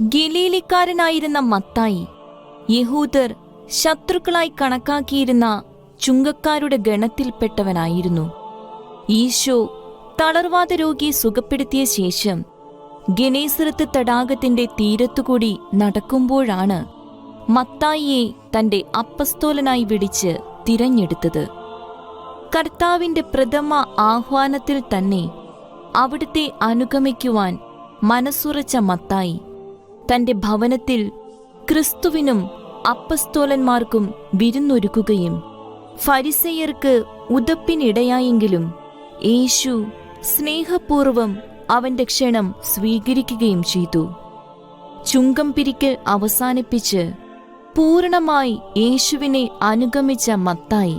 ഗലീലിക്കാരനായിരുന്ന മത്തായി. യഹൂദർ ശത്രുക്കളായി കണക്കാക്കിയിരുന്ന ചുങ്കക്കാരുടെ ഗണത്തിൽപ്പെട്ടവനായിരുന്നു. ഈശോ തളർവാദ രോഗിയെ സുഖപ്പെടുത്തിയ ശേഷം ഗനേസറത്ത് തടാകത്തിന്റെ തീരത്തുകൂടി നടക്കുമ്പോഴാണ് മത്തായിയെ തന്റെ അപ്പസ്തോലനായി വിളിച്ച് തിരഞ്ഞെടുത്തത്. കർത്താവിന്റെ പ്രഥമ ആഹ്വാനത്തിൽ തന്നെ അവിടുത്തെ അനുഗമിക്കുവാൻ മനസ്സുറച്ച മത്തായി തന്റെ ഭവനത്തിൽ ക്രിസ്തുവിനും അപ്പസ്തോലന്മാർക്കും വിരുന്നൊരുക്കുകയും ഫരിസെയർക്ക് ഉദപ്പിനിടയായെങ്കിലും യേശു സ്നേഹപൂർവം അവന്റെ ക്ഷണം സ്വീകരിക്കുകയും ചെയ്തു. ചുങ്കം പിരിക്കൽ അവസാനിപ്പിച്ച് പൂർണമായി യേശുവിനെ അനുഗമിച്ച മത്തായി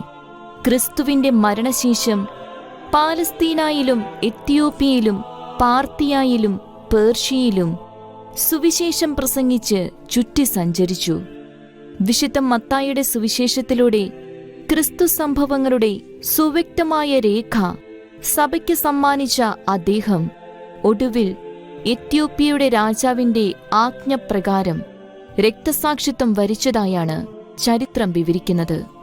ക്രിസ്തുവിന്റെ മരണശേഷം പാലസ്തീനായിലും എത്തിയോപ്യയിലും പാർത്തിയായിലും പേർഷ്യയിലും സുവിശേഷം പ്രസംഗിച്ച് ചുറ്റി സഞ്ചരിച്ചു. വിശുദ്ധ മത്തായുടെ സുവിശേഷത്തിലൂടെ ക്രിസ്തു സംഭവങ്ങളുടെ സുവ്യക്തമായ രേഖ സഭയ്ക്ക് സമ്മാനിച്ച അദ്ദേഹം ഒടുവിൽ എത്യോപ്യയുടെ രാജാവിന്റെ ആജ്ഞപ്രകാരം രക്തസാക്ഷിത്വം വരിച്ചതായാണ് ചരിത്രം വിവരിക്കുന്നത്.